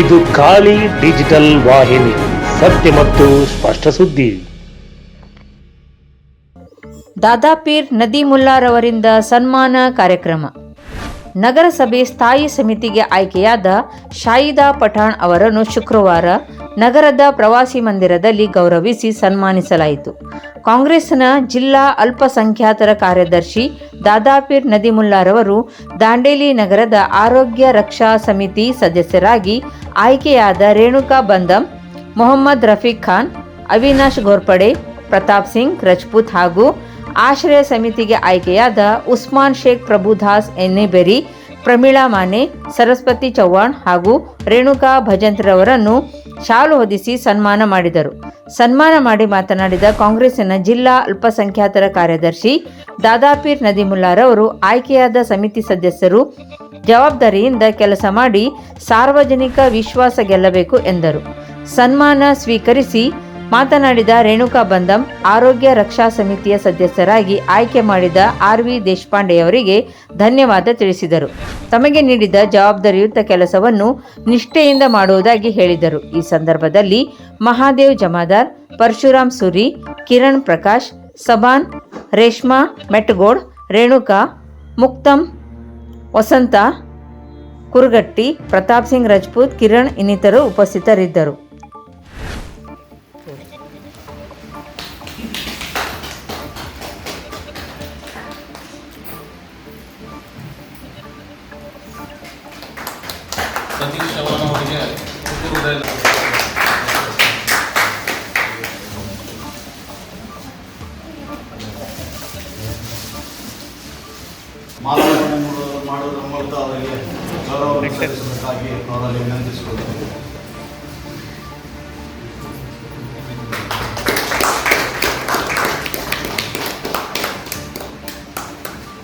ಇದು ಖಾಲಿ ಡಿಜಿಟಲ್ ವಾಹಿನಿ ಸತ್ಯ ಮತ್ತು ಸ್ಪಷ್ಟ ಸುದ್ದಿ. ದಾದಾಪೀರ್ ನದೀಮುಲ್ಲಾರವರಿಂದ ಸನ್ಮಾನ ಕಾರ್ಯಕ್ರಮ. ನಗರಸಭೆ ಸ್ಥಾಯಿ ಸಮಿತಿಗೆ ಆಯ್ಕೆಯಾದ ಶಾಯಿದಾ ಪಠಾಣ್ ಅವರನ್ನು ಶುಕ್ರವಾರ ನಗರದ ಪ್ರವಾಸಿ ಮಂದಿರದಲ್ಲಿ ಗೌರವಿಸಿ ಸನ್ಮಾನಿಸಲಾಯಿತು. ಕಾಂಗ್ರೆಸ್ನ ಜಿಲ್ಲಾ ಅಲ್ಪಸಂಖ್ಯಾತರ ಕಾರ್ಯದರ್ಶಿ ದಾದಾಪೀರ್ ನದಿಮುಲ್ಲಾರವರು ದಾಂಡೇಲಿ ನಗರದ ಆರೋಗ್ಯ ರಕ್ಷಾ ಸಮಿತಿ ಸದಸ್ಯರಾಗಿ ಆಯ್ಕೆಯಾದ ರೇಣುಕಾ ಬಂದಂ, ಮೊಹಮ್ಮದ್ ರಫೀಕ್ ಖಾನ್, ಅವಿನಾಶ್ ಘೋರ್ಪಡೆ ಪ್ರತಾಪ್ ಸಿಂಗ್, ರಜಪೂತ್ ಹಾಗೂ ಆಶ್ರಯ ಸಮಿತಿಗೆ ಆಯ್ಕೆಯಾದ ಉಸ್ಮಾನ್ ಶೇಖ್ ಪ್ರಭುದಾಸ್ ಎನ್ನೆಬೆರಿ, ಪ್ರಮೀಳಾ ಮಾನೆ, ಸರಸ್ವತಿ ಚೌಹಾಣ್ ಹಾಗೂ ರೇಣುಕಾ ಭಜಂತ್ರವರನ್ನು ಶಾಲು ಹೊದಿಸಿ ಸನ್ಮಾನ ಮಾಡಿದರು. ಸನ್ಮಾನ ಮಾಡಿ ಮಾತನಾಡಿದ ಕಾಂಗ್ರೆಸ್ಸಿನ ಜಿಲ್ಲಾ ಅಲ್ಪಸಂಖ್ಯಾತರ ಕಾರ್ಯದರ್ಶಿ ದಾದಾಪೀರ್ ನದಿಮುಲ್ಲಾರವರು ಆಯ್ಕೆಯಾದ ಸಮಿತಿ ಸದಸ್ಯರು ಜವಾಬ್ದಾರಿಯಿಂದ ಕೆಲಸ ಮಾಡಿ ಸಾರ್ವಜನಿಕ ವಿಶ್ವಾಸ ಗೆಲ್ಲಬೇಕು ಎಂದರು. ಸನ್ಮಾನ ಸ್ವೀಕರಿಸಿ ಮಾತನಾಡಿದ ರೇಣುಕಾ ಬಂದಂ, ಆರೋಗ್ಯ ರಕ್ಷಾ ಸಮಿತಿಯ ಸದಸ್ಯರಾಗಿ ಆಯ್ಕೆ ಮಾಡಿದ ಆರ್ ವಿ ದೇಶಪಾಂಡೆಯವರಿಗೆ ಧನ್ಯವಾದ ತಿಳಿಸಿದರು. ತಮಗೆ ನೀಡಿದ ಜವಾಬ್ದಾರಿಯುತ ಕೆಲಸವನ್ನು ನಿಷ್ಠೆಯಿಂದ ಮಾಡುವುದಾಗಿ ಹೇಳಿದರು. ಈ ಸಂದರ್ಭದಲ್ಲಿ ಮಹಾದೇವ್ ಜಮಾದಾರ್, ಪರಶುರಾಮ್ ಸುರಿ, ಕಿರಣ್ ಪ್ರಕಾಶ್ ಸಬಾನ್ ರೇಷ್ಮಾ, ಮೆಟ್ಗೋಡ್, ರೇಣುಕಾ, ಮುಕ್ತಂ, ವಸಂತ, ಕುರುಗಟ್ಟಿ, ಪ್ರತಾಪ್ ಸಿಂಗ್ ರಜಪೂತ್, ಕಿರಣ್ ಇನ್ನಿತರು ಉಪಸ್ಥಿತರಿದ್ದರು. ಸತೀಶ್ ಚವ್ಹಾಣ್ ಅವರಿಗೆ ಮಾಲಾರ್ಪಣೆ ಮಾಡುವುದರ ಮೂಲಕ ಅವರಿಗೆ ಗೌರವ ಸಲ್ಲಿಸಬೇಕಾಗಿ ಅವರಲ್ಲಿ ವಿನಂತಿಸಿಕೊಳ್ಳುತ್ತೇನೆ.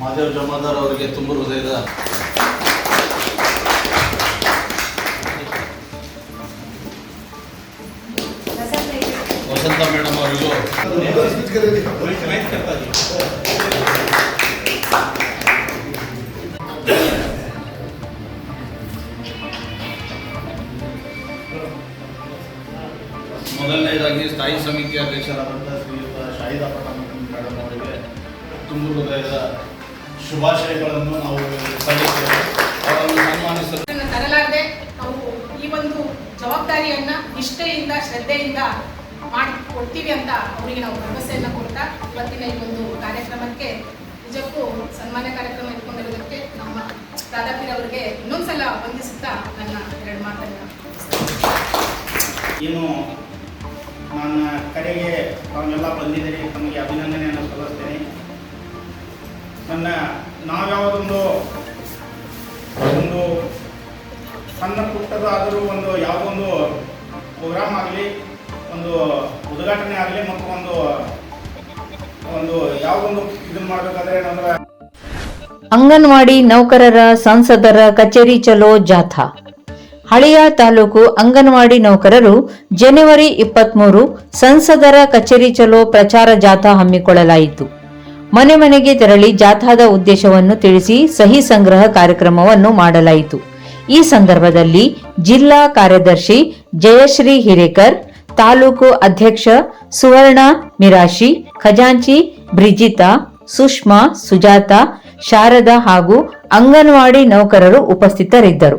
ಮಾದೇವ್ ಜಮಾದಾರ್ ಅವರಿಗೆ ತುಂಬ ಹೃದಯದ ವಸಂತ ಮೇಡಮ್ ಅವರಿಗೂ. ಮೊದಲನೇದಾಗಿ ಸ್ಥಾಯಿ ಸಮಿತಿ ಅಧ್ಯಕ್ಷರಾದಂಥ ಶ್ರೀಯುತ ಶಾಹಿದ ಮೇಡಮ್ ಅವರಿಗೆ ತುಂಬ ಹೃದಯದ ಶುಭಾಶಯಗಳನ್ನು ನಾವು ಇದನ್ನು ತರಲಾರದೆ ಈ ಒಂದು ಜವಾಬ್ದಾರಿಯನ್ನ ನಿಷ್ಠೆಯಿಂದ, ಶ್ರದ್ಧೆಯಿಂದ ಮಾಡಿ ಕೊಡ್ತೀವಿ ಅಂತ ಅವರಿಗೆ ನಾವು ಭರವಸೆಯನ್ನು ಕೊಡ್ತಾ ಇವತ್ತಿನ ಈ ಒಂದು ಕಾರ್ಯಕ್ರಮಕ್ಕೆ ನಿಜಕ್ಕೂ ಸನ್ಮಾನ ಕಾರ್ಯಕ್ರಮ ಇಟ್ಕೊಂಡಿರೋದಕ್ಕೆ ನಮ್ಮ ದಾದಾಪೀರ್ ಅವರಿಗೆ ಇನ್ನೊಂದ್ಸಲ ವಂದಿಸುತ್ತಾ ನನ್ನ ಎರಡು ಮಾತನ್ನು ಏನು, ನನ್ನ ಕರೆಗೆ ತಾವೆಲ್ಲ ಬಂದಿದ್ದೀರಿ, ತಮಗೆ ಅಭಿನಂದನೆಯನ್ನು ಸಲ್ಲಿಸ್ತೇನೆ. ನನ್ನ ನಾವ್ಯಾವುದೊಂದು, ಒಂದು ಸಣ್ಣ ಪುಟ್ಟದಾದರೂ ಒಂದು ಯಾವುದೊಂದು ಪ್ರೋಗ್ರಾಮ್ ಆಗಲಿ ಒಂದು ಉದ್ಘಾಟನೆ ಆಗಲಿ ಮತ್ತು ಒಂದು ಒಂದು ಯಾವೊಂದು ಇದನ್ನ ಮಾಡಬೇಕಾದ್ರೆ ಏನಂದ್ರೆ ಅಂಗನವಾಡಿ ನೌಕರರ ಸಂಸದರ ಕಚೇರಿ ಚಲೋ ಜಾಥಾ. ಹಳೆಯ ತಾಲೂಕು ಅಂಗನವಾಡಿ ನೌಕರರು ಜನವರಿ ಇಪ್ಪತ್ಮೂರು ಸಂಸದರ ಕಚೇರಿ ಚಲೋ ಪ್ರಚಾರ ಜಾಥಾ ಹಮ್ಮಿಕೊಳ್ಳಲಾಯಿತು. ಮನೆ ಮನೆಗೆ ತೆರಳಿ ಜಾಥಾದ ಉದ್ದೇಶವನ್ನು ತಿಳಿಸಿ ಸಹಿ ಸಂಗ್ರಹ ಕಾರ್ಯಕ್ರಮವನ್ನು ಮಾಡಲಾಯಿತು. ಈ ಸಂದರ್ಭದಲ್ಲಿ ಜಿಲ್ಲಾ ಕಾರ್ಯದರ್ಶಿ ಜಯಶ್ರೀ ಹಿರೇಕರ್ ತಾಲೂಕು ಅಧ್ಯಕ್ಷ ಸುವರ್ಣ ಮಿರಾಶಿ ಖಜಾಂಚಿ ಬ್ರಿಜಿತಾ ಸುಷ್ಮಾ ಸುಜಾತ ಶಾರದಾ ಹಾಗೂ ಅಂಗನವಾಡಿ ನೌಕರರು ಉಪಸ್ಥಿತರಿದ್ದರು.